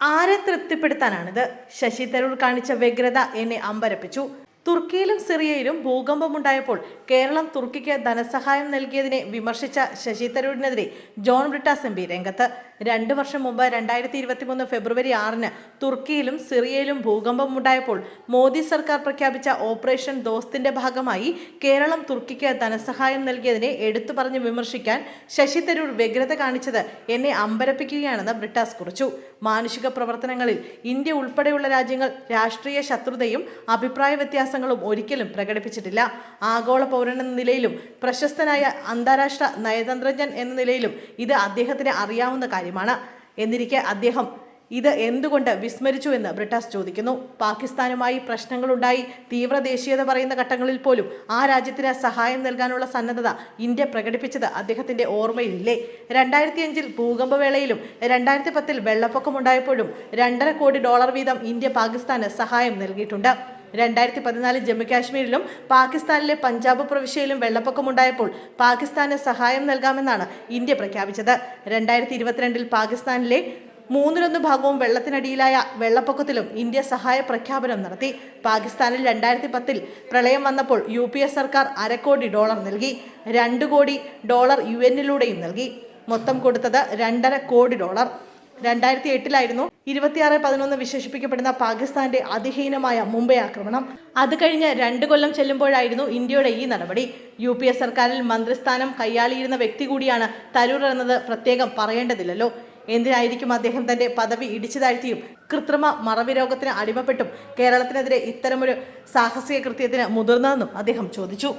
ആരെ തൃപ്തിപ്പെടുത്താനാണിത്? ശശി തരൂർ കാണിച്ച വ്യഗ്രത എന്നെ അമ്പരപ്പിച്ചു. തുർക്കിയിലും സിറിയയിലും ഭൂകമ്പമുണ്ടായപ്പോൾ കേരളം തുർക്കിക്ക് ധനസഹായം നൽകിയതിനെ വിമർശിച്ച ശശി തരൂരിനെതിരെ ജോൺ ബ്രിട്ടാസ് എം പി രംഗത്ത്. രണ്ട് വർഷം മുമ്പ് രണ്ടായിരത്തി ഇരുപത്തിമൂന്ന് ഫെബ്രുവരി ആറിന് തുർക്കിയിലും സിറിയയിലും ഭൂകമ്പമുണ്ടായപ്പോൾ മോദി സർക്കാർ പ്രഖ്യാപിച്ച ഓപ്പറേഷൻ ദോസ്തിന്റെ ഭാഗമായി കേരളം തുർക്കിക്ക് ധനസഹായം നൽകിയതിനെ എടുത്തു പറഞ്ഞ് വിമർശിക്കാൻ ശശി തരൂർ വ്യഗ്രത കാണിച്ചത് എന്നെ അമ്പരപ്പിക്കുകയാണെന്ന് ബ്രിട്ടാസ് കുറിച്ചു. മാനുഷിക പ്രവർത്തനങ്ങളിൽ ഇന്ത്യ ഉൾപ്പെടെയുള്ള രാജ്യങ്ങൾ രാഷ്ട്രീയ ശത്രുതയും അഭിപ്രായ വ്യത്യാസങ്ങളും ഒരിക്കലും പ്രകടിപ്പിച്ചിട്ടില്ല. ആഗോള പൗരൻ എന്ന നിലയിലും പ്രശസ്തനായ അന്താരാഷ്ട്ര നയതന്ത്രജ്ഞൻ എന്ന നിലയിലും ഇത് അദ്ദേഹത്തിന് അറിയാവുന്ന കാര്യമാണ്. എന്നിരിക്കെ അദ്ദേഹം ഇത് എന്തുകൊണ്ട് വിസ്മരിച്ചു എന്ന് ബ്രിട്ടാസ് ചോദിക്കുന്നു. പാകിസ്ഥാനുമായി പ്രശ്നങ്ങളുണ്ടായി തീവ്ര ദേശീയത പറയുന്ന ഘട്ടങ്ങളിൽ പോലും ആ രാജ്യത്തിന് സഹായം നൽകാനുള്ള സന്നദ്ധത ഇന്ത്യ പ്രകടിപ്പിച്ചത് അദ്ദേഹത്തിന്റെ ഓർമ്മയിലില്ലേ. രണ്ടായിരത്തി അഞ്ചിൽ ഭൂകമ്പവേളയിലും രണ്ടായിരത്തി പത്തിൽ വെള്ളപ്പൊക്കമുണ്ടായപ്പോഴും രണ്ടര കോടി ഡോളർ വീതം ഇന്ത്യ പാകിസ്ഥാന് സഹായം നൽകിയിട്ടുണ്ട്. രണ്ടായിരത്തി പതിനാലിൽ ജമ്മുകാശ്മീരിലും പാകിസ്ഥാനിലെ പഞ്ചാബ് പ്രവിശ്യയിലും വെള്ളപ്പൊക്കമുണ്ടായപ്പോൾ പാകിസ്ഥാന് സഹായം നൽകാമെന്നാണ് ഇന്ത്യ പ്രഖ്യാപിച്ചത്. രണ്ടായിരത്തി ഇരുപത്തിരണ്ടിൽ പാകിസ്ഥാനിലെ മൂന്നിലൊന്ന് ഭാഗവും വെള്ളത്തിനടിയിലായ വെള്ളപ്പൊക്കത്തിലും ഇന്ത്യ സഹായ പ്രഖ്യാപനം നടത്തി. പാകിസ്ഥാനിൽ രണ്ടായിരത്തി പത്തിൽ പ്രളയം വന്നപ്പോൾ യു പി എ സർക്കാർ അരക്കോടി ഡോളർ നൽകി. രണ്ട് കോടി ഡോളർ യു എന്നിലൂടെയും നൽകി. മൊത്തം കൊടുത്തത് രണ്ടര കോടി ഡോളർ. രണ്ടായിരത്തി എട്ടിലായിരുന്നു ഇരുപത്തിയാറ് പതിനൊന്ന് വിശേഷിപ്പിക്കപ്പെടുന്ന പാകിസ്ഥാന്റെ അതിഹീനമായ മുംബൈ ആക്രമണം. അത് കഴിഞ്ഞ് രണ്ട് കൊല്ലം ചെല്ലുമ്പോഴായിരുന്നു ഇന്ത്യയുടെ ഈ നടപടി. യു പി എ സർക്കാരിൽ മന്ത്രിസ്ഥാനം കൈയാളിയിരുന്ന വ്യക്തി കൂടിയാണ് തരൂർ എന്നത് പ്രത്യേകം പറയേണ്ടതില്ലല്ലോ. എന്തിനായിരിക്കും അദ്ദേഹം തന്റെ പദവി ഇടിച്ചു താഴ്ത്തിയും കൃത്രിമ മറവി രോഗത്തിന് അടിമപ്പെട്ടും കേരളത്തിനെതിരെ ഇത്തരമൊരു സാഹസിക കൃത്യത്തിന് മുതിർന്നതെന്നും അദ്ദേഹം ചോദിച്ചു.